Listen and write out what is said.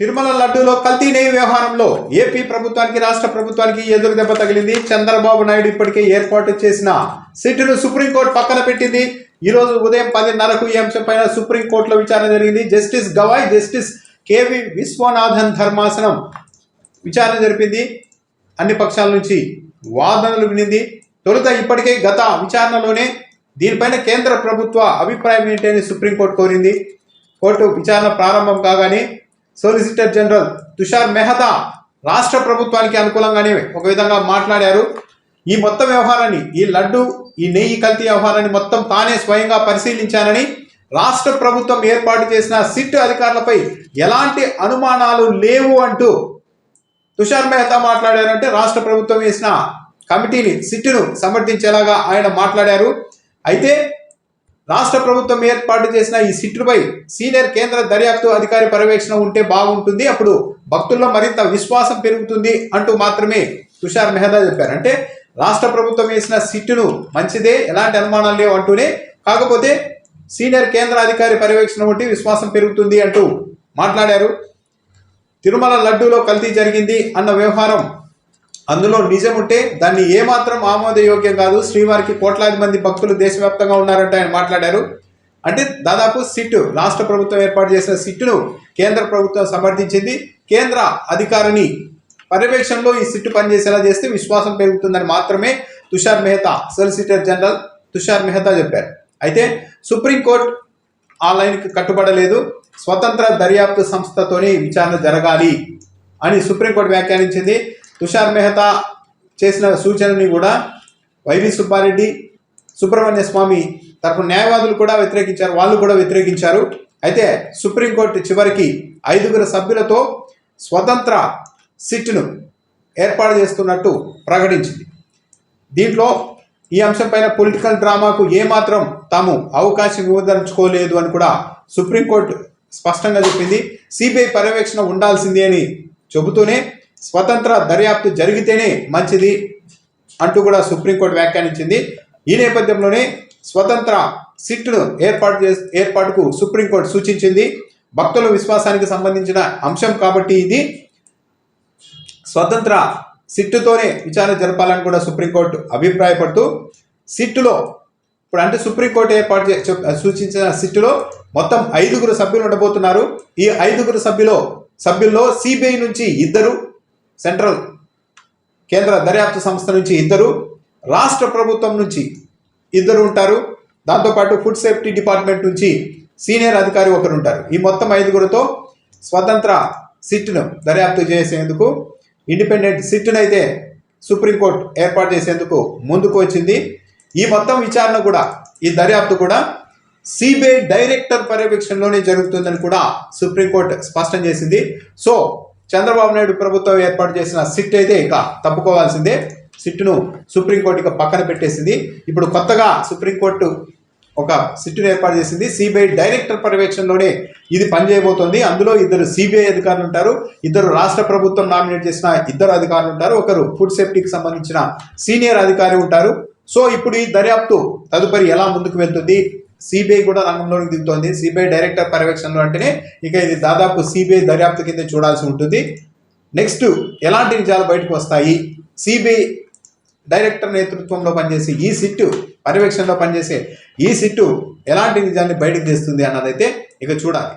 తిరుమల లడ్డూలో కల్తీ నెయ్యి వ్యవహారంలో ఏపీ ప్రభుత్వానికి రాష్ట్ర ప్రభుత్వానికి ఎదురు దెబ్బ తగిలింది. చంద్రబాబు నాయుడు ఇప్పటికే ఏర్పాటు చేసిన సిట్టును సుప్రీంకోర్టు పక్కన పెట్టింది. ఈ రోజు ఉదయం పదిన్నరకు ఈ అంశంపైన సుప్రీంకోర్టులో విచారణ జరిగింది. Justice Gavai justice K V Viswanathan ధర్మాసనం విచారణ జరిపింది. అన్ని పక్షాల నుంచి వాదనలు వినింది. తొలుత ఇప్పటికే గత విచారణలోనే దీనిపైన కేంద్ర ప్రభుత్వ అభిప్రాయం ఏంటి అని సుప్రీంకోర్టు కోరింది. కోర్టు విచారణ ప్రారంభం కాగానే సోలిసిటర్ జనరల్ తుషార్ మెహతా రాష్ట్ర ప్రభుత్వానికి అనుకూలంగానే ఒక విధంగా మాట్లాడారు. ఈ మొత్తం వ్యవహారాన్ని ఈ లడ్డు ఈ నెయ్యి కల్తీ వ్యవహారాన్ని మొత్తం తానే స్వయంగా పరిశీలించానని రాష్ట్ర ప్రభుత్వం ఏర్పాటు చేసిన సిట్ అధికారులపై ఎలాంటి అనుమానాలు లేవు అంటూ తుషార్ మెహతా మాట్లాడారంటే రాష్ట్ర ప్రభుత్వం వేసిన కమిటీని సిట్టును సమర్థించేలాగా ఆయన మాట్లాడారు. అయితే రాష్ట్ర ప్రభుత్వం ఏర్పాటు చేసిన ఈ సిట్టుపై సీనియర్ కేంద్ర దర్యాప్తు అధికారి పర్యవేక్షణ ఉంటే బాగుంటుంది. అప్పుడు భక్తుల్లో మరింత విశ్వాసం పెరుగుతుంది అంటూ మాత్రమే తుషార్ మెహతా చెప్పారు. అంటే రాష్ట్ర ప్రభుత్వం వేసిన సిట్టును మంచిదే ఎలాంటి అనుమానాలు లేవు అంటూనే. కాకపోతే సీనియర్ కేంద్ర అధికారి పర్యవేక్షణ ఉంటే విశ్వాసం పెరుగుతుంది అంటూ మాట్లాడారు. తిరుమల లడ్డూలో కల్తీ జరిగింది అన్న వ్యవహారం అందులో నిజం ఉంటే దాన్ని ఏమాత్రం ఆమోదయోగ్యం కాదు. శ్రీవారికి కోట్లాది మంది భక్తులు దేశవ్యాప్తంగా ఉన్నారంట ఆయన మాట్లాడారు. అంటే దాదాపు సిట్ రాష్ట్ర ప్రభుత్వం ఏర్పాటు చేసిన సిట్టును కేంద్ర ప్రభుత్వం సమర్థించింది. కేంద్ర అధికారిని పర్యవేక్షణలో ఈ సిట్టు పనిచేసేలా చేస్తే విశ్వాసం పెరుగుతుందని మాత్రమే తుషార్ మెహతా సొలిసిటర్ జనరల్ తుషార్ మెహతా చెప్పారు. అయితే సుప్రీంకోర్టు ఆ లైన్కి కట్టుబడలేదు. స్వతంత్ర దర్యాప్తు సంస్థతోనే విచారణ జరగాలి అని సుప్రీంకోర్టు వ్యాఖ్యానించింది. తుషార్ మెహతా చేసిన సూచనని కూడా వైవి సుబ్బారెడ్డి సుబ్రహ్మణ్య స్వామి తరపు న్యాయవాదులు కూడా వ్యతిరేకించారు వాళ్ళు కూడా వ్యతిరేకించారు. అయితే సుప్రీంకోర్టు చివరికి ఐదుగురు సభ్యులతో స్వతంత్ర సిట్ను ఏర్పాటు చేస్తున్నట్టు ప్రకటించింది. దీంట్లో ఈ అంశంపైన పొలిటికల్ డ్రామాకు ఏమాత్రం తాము అవకాశం ఇవ్వదలుచుకోలేదు అని కూడా సుప్రీంకోర్టు స్పష్టంగా చెప్పింది. సిబిఐ పర్యవేక్షణ ఉండాల్సిందే అని చెబుతూనే స్వతంత్ర దర్యాప్తు జరిగితేనే మంచిది అంటూ కూడా సుప్రీంకోర్టు వ్యాఖ్యానించింది. ఈ నేపథ్యంలోనే స్వతంత్ర సిట్ను ఏర్పాటు చే ఏర్పాటుకు సుప్రీంకోర్టు సూచించింది. భక్తుల విశ్వాసానికి సంబంధించిన అంశం కాబట్టి ఇది. స్వతంత్ర సిట్టుతోనే విచారణ జరపాలని కూడా సుప్రీంకోర్టు అభిప్రాయపడుతూ సిట్టులో ఇప్పుడు అంటే సుప్రీంకోర్టు ఏర్పాటు చే- సూచించిన సిట్టులో మొత్తం ఐదుగురు సభ్యులు ఉండబోతున్నారు. ఈ ఐదుగురు సభ్యులో సభ్యుల్లో సిబిఐ నుంచి ఇద్దరు సెంట్రల్ కేంద్ర దర్యాప్తు సంస్థ నుంచి ఇద్దరు రాష్ట్ర ప్రభుత్వం నుంచి ఇద్దరు ఉంటారు. దాంతోపాటు ఫుడ్ సేఫ్టీ డిపార్ట్మెంట్ నుంచి సీనియర్ అధికారి ఒకరు ఉంటారు. ఈ మొత్తం ఐదుగురితో స్వతంత్ర సిట్ను దర్యాప్తు చేసేందుకు ఇండిపెండెంట్ సిట్ను అయితే సుప్రీంకోర్టు ఏర్పాటు చేసేందుకు ముందుకు వచ్చింది. ఈ మొత్తం విచారణ కూడా ఈ దర్యాప్తు కూడా సిబిఐ డైరెక్టర్ పర్యవేక్షణలోనే జరుగుతుందని కూడా సుప్రీంకోర్టు స్పష్టం చేసింది. సో చంద్రబాబు నాయుడు ప్రభుత్వం ఏర్పాటు చేసిన సిట్ అయితే ఇక తప్పుకోవాల్సిందే. సిట్ను సుప్రీంకోర్టు ఇక పక్కన పెట్టేసింది. ఇప్పుడు కొత్తగా సుప్రీంకోర్టు ఒక సిట్టును ఏర్పాటు చేసింది. సిబిఐ డైరెక్టర్ పర్యవేక్షణలోనే ఇది పనిచేయబోతోంది. అందులో ఇద్దరు సిబిఐ అధికారులు ఉంటారు. ఇద్దరు రాష్ట్ర ప్రభుత్వం నామినేట్ చేసిన ఇద్దరు అధికారులు ఉంటారు. ఒకరు ఫుడ్ సేఫ్టీకి సంబంధించిన సీనియర్ అధికారి ఉంటారు. సో ఇప్పుడు ఈ దర్యాప్తు తదుపరి ఎలా ముందుకు వెళ్తుంది? సిబిఐ కూడా రంగంలోకి దిగుతోంది. సిబిఐ డైరెక్టర్ పర్యవేక్షణలో అంటేనే ఇక ఇది దాదాపు సిబిఐ దర్యాప్తు కింద చూడాల్సి ఉంటుంది. నెక్స్ట్ ఎలాంటి నిజాలు బయటకు వస్తాయి? సిబిఐ డైరెక్టర్ నేతృత్వంలో పనిచేసే ఈ సిట్టు పర్యవేక్షణలో పనిచేసే ఈ సిట్టు ఎలాంటి నిజాన్ని బయటకు తెస్తుంది అన్నదైతే ఇక చూడాలి.